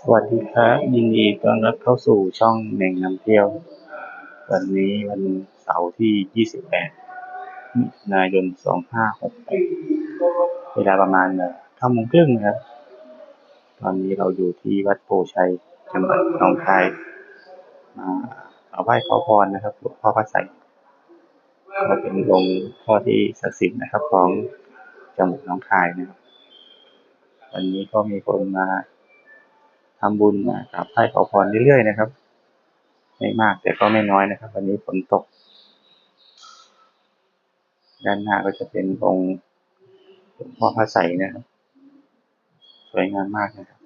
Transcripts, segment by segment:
สวัสดีครับยินดีต้อนรับเข้าสู่ช่องเน่งนำเที่ยว วันนี้วันเสาร์ที่ 28 มิถุนายน 2568 เวลาประมาณ9โมงครึ่งนะครับ ตอนนี้เราอยู่ที่วัดโพชัยจังหวัดหนองคาย มาเอาไหว้ขอพรนะครับหลวงพ่อพระไสก็เป็นองค์พ่อที่ศักดิ์สิทธิ์นะครับของจังหวัดหนองคายนะครับ วันนี้ก็มีคนมา ทำบุญมากราบไหว้ขอพรเรื่อยๆนะครับ ไม่มากแต่ก็ไม่น้อยนะครับ วันนี้ฝนตก ด้านหน้าก็จะเป็นองค์หลวงพ่อพระไสนะครับ สวยงามมากนะครับ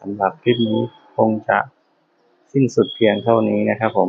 สำหรับคลิปนี้คงจะสิ้นสุดเพียงเท่านี้นะครับผม